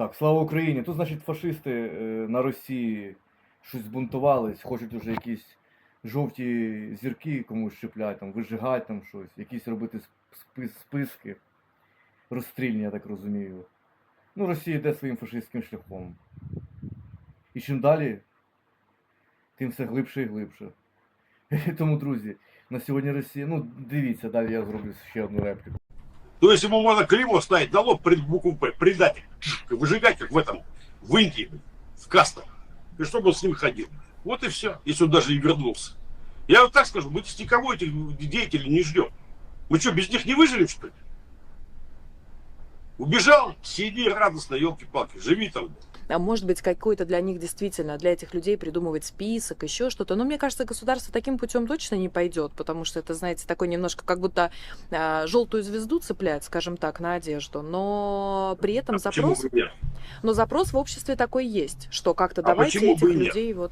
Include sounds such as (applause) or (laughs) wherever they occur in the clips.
Так, слава Україні. Тут, значить, фашисти е, на Росії щось збунтувались, хочуть уже якісь жовті зірки комусь щеплять, там, вижигати там щось, якісь робити спис- списки розстрільні, я так розумію. Ну, Росія йде своїм фашистським шляхом. І чим далі, тим все глибше і глибше. (laughs) Тому, друзі, на сьогодні Росія. Ну, дивіться, далі я зроблю ще одну репліку. То есть ему можно криво ставить на лоб пред букву П, предатель, и выжигать как в этом, в Индии, в кастах. И чтобы он с ним ходил. Вот и все, если он даже и вернулся. Я вот так скажу, мы никого этих деятелей не ждем. Мы что, без них не выживем, что ли? Убежал, сиди радостно, елки-палки, живи там. А может быть, какой-то для них действительно, для этих людей придумывать список, еще что-то. Но мне кажется, государство таким путем точно не пойдет, потому что это, знаете, такой немножко как будто желтую звезду цеплять, скажем так, на одежду. Но при этом А почему запрос, бы нет? но запрос в обществе такой есть, что как-то А давайте почему этих бы и нет? людей вот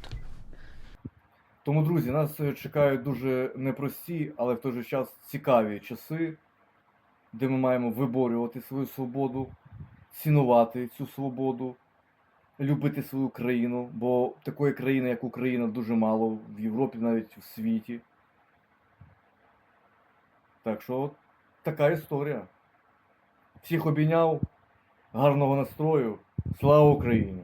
Тому, друзі, нас е, чекають дуже непрості, але в той же час цікаві часи, де ми маємо виборювати свою свободу, цінувати цю свободу, Любити свою країну, бо такої країни, як Україна, дуже мало в Європі, навіть в світі. Так що така історія. Всіх обійняв, гарного настрою. Слава Україні!